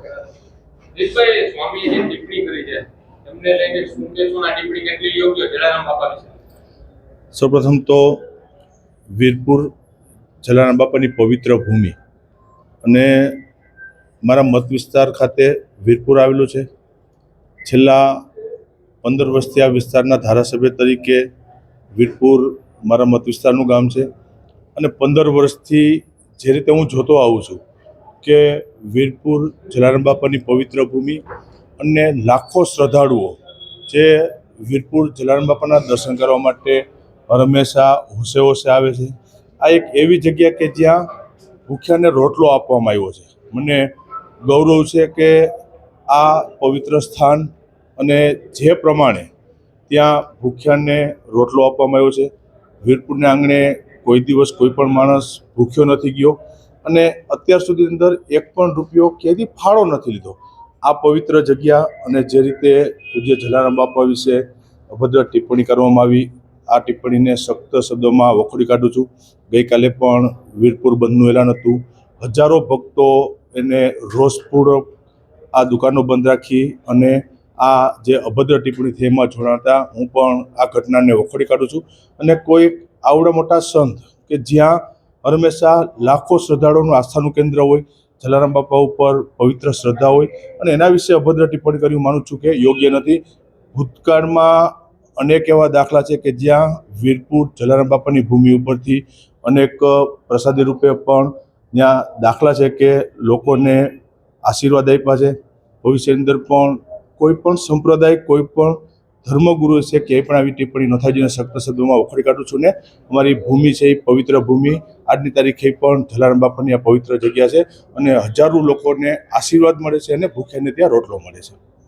દિલીપભાઈ સ્વામી જે ટિપ્પણી કરી છે, એમને લઈને શું ટિપ્પણી કેટલી યોગ્ય જલારામ બાપા વિશે સૌપ્રથમ તો વીરપુર જલારામ બાપાની પવિત્ર ભૂમિ અને મારા મત વિસ્તાર ખાતે વીરપુર આવેલું છે. છેલ્લા પંદર વર્ષથી આ વિસ્તારના ધારાસભ્ય તરીકે વીરપુર મારા મત વિસ્તારનું ગામ છે. અને પંદર વર્ષથી જે રીતે હું જોતો આવું છું કે વીરપુર જલારામ બાપાની પવિત્ર ભૂમિ અને લાખો શ્રદ્ધાળુઓ જે વીરપુર જલારામ બાપાના દર્શન કરવા માટે હંમેશા હોશે હોશે આવે છે. આ એક એવી જગ્યા કે જ્યાં ભૂખ્યાને રોટલો આપવામાં આવ્યો છે. મને ગૌરવ છે કે આ પવિત્ર સ્થાન અને જે પ્રમાણે ત્યાં ભૂખ્યાને રોટલો આપવામાં આવ્યો છે. વીરપુરના આંગણે કોઈ દિવસ કોઈ પણ માણસ ભૂખ્યો નથી ગયો. અને અત્યાર સુધી અંદર એક પણ રૂપિયો ક્યાંયથી ફાળો નથી લીધો. આ પવિત્ર જગ્યા અને જે રીતે પૂજ્ય જલારામ બાપા વિશે અભદ્ર ટિપ્પણી કરવામાં આવી, આ ટિપ્પણીને સખ્ત શબ્દોમાં વખોડી કાઢું છું. ગઈકાલે પણ વીરપુર બંધનું એલાન હતું. હજારો ભક્તો એને રોષપૂર્વક આ દુકાનો બંધ રાખી અને આ જે અભદ્ર ટિપ્પણી થઈ એમાં જોડાતા હું પણ આ ઘટનાને વખોડી કાઢું છું. અને કોઈ આવડા મોટા સંત કે જ્યાં હંમેશા લાખો શ્રદ્ધાળુઓનું આસ્થાનું કેન્દ્ર હોય, જલારામ બાપા ઉપર પવિત્ર શ્રદ્ધા હોય અને એના વિશે અભદ્ર ટિપ્પણી કરી હું માનું છું કે યોગ્ય નથી. ભૂતકાળમાં અનેક એવા દાખલા છે કે જ્યાં વીરપુર જલારામ બાપાની ભૂમિ ઉપરથી અનેક પ્રસાદી રૂપે પણ ત્યાં દાખલા છે કે લોકોને આશીર્વાદ આપ્યા છે. ભવિષ્યની અંદર પણ કોઈ પણ સંપ્રદાય, કોઈ પણ ધર્મગુરુ છે ક્યાંય પણ આવી ટિપ્પણી ન થાય જેને સખ્ત શબ્દોમાં ઉખડી કાઢું છું ને અમારી ભૂમિ છે એ પવિત્ર ભૂમિ. આજની તારીખે પણ જલારામ બાપાની આ પવિત્ર જગ્યા છે અને હજારો લોકોને આશીર્વાદ મળે છે અને ભૂખ્યાને ત્યાં રોટલો મળે છે.